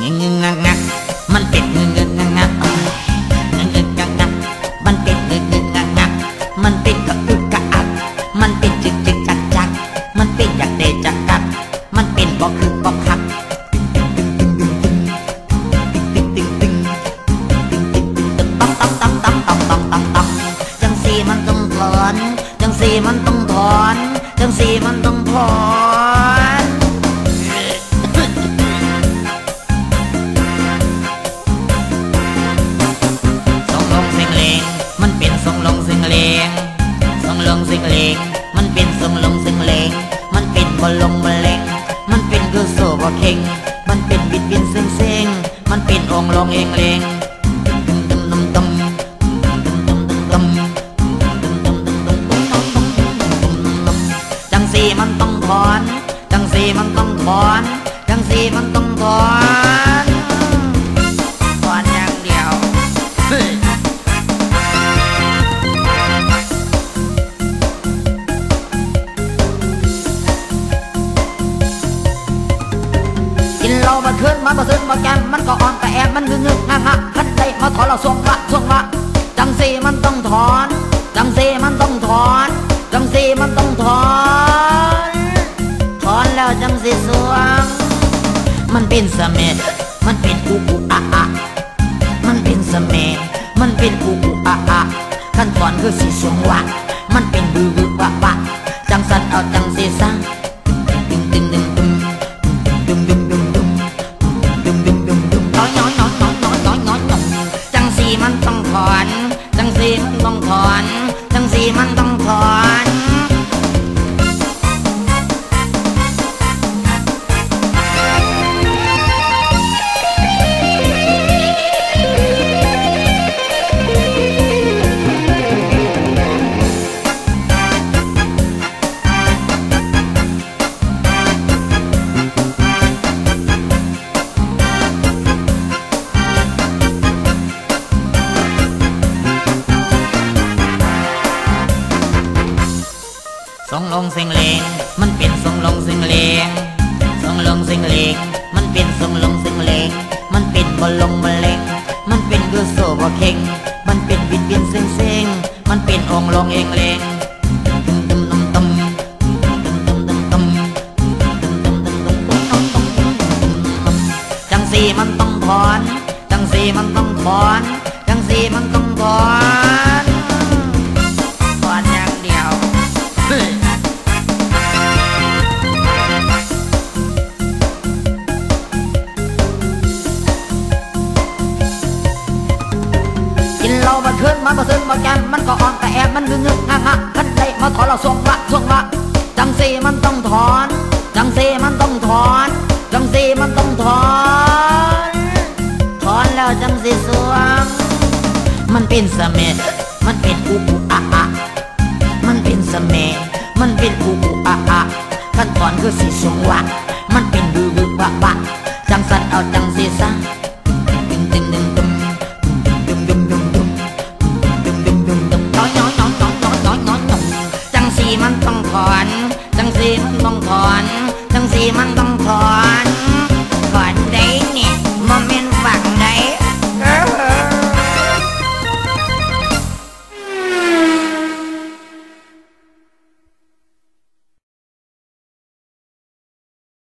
เงงงงงมันเป็ดเงงงงงเงงงงงมันเป็ดเงงงงงมันเป็ดกระอึกกระอักมันเป็ดจึกจึกจักจักมันเป็ดอยากเตะจักกักมันเป็นบอกคือบอกคักจังสีมันต้องถอนจังสีมันต้องถอนจังสีมันต้องถอน ว่าเข่ง มันเป็นบิดบินเซ็งเซ็งมันเป็นองลองเองเลงจังสีมันต้องถอน จังสีมันต้องถอน จังสีมันต้องถอน มันมาซึนมาแกมมันก็อ่อนแต่แอบมันงึกงึกงักงักคันใจมาถอนเราสวงวะสวงวะจังสีมันต้องถอน จังสีมันต้องถอน จังสีมันต้องถอน ถอนแล้วจังสีสวง มันเป็นเสม็ดมันเป็นอุอุอะอะมันเป็นเสม่ห์มันเป็นอุอุอะอะขั้นตอนคือสีสวงวะมันเป็นบือบือวะวะจังสันเอาจังสีสัง ลงเสียงเลงมันเป็นทรงลงเสียงเลงทรงลงเสียงเลงมันเป็นทรงลงเสียงเลงมันเป็นบอลลงบอลเลงมันเป็นกุโซบอเข่งมันเป็นบินบินเสียงเสีงมันเป็นองลงเองเลงจังสีมันต้องถอนจังสีมันต้องถอนจังสีมันต้องถอน มันมาซึนมาแกมมันก็อ่อนแต่แอบมันงึกงึกงักงักคันใจมาถอนเราส่วงวะส่วงวะจังสีมันต้องถอน จังสีมันต้องถอน จังสีมันต้องถอน ถอนแล้วจังสีสวง มันเป็นเสม็ดมันเป็นอุอุอะอะมันเป็นเสมมันเป็นอุอุอะอะขั้นตอนคือสีสวงวะ ต้องถอน ทั้งสี่มันต้องถอน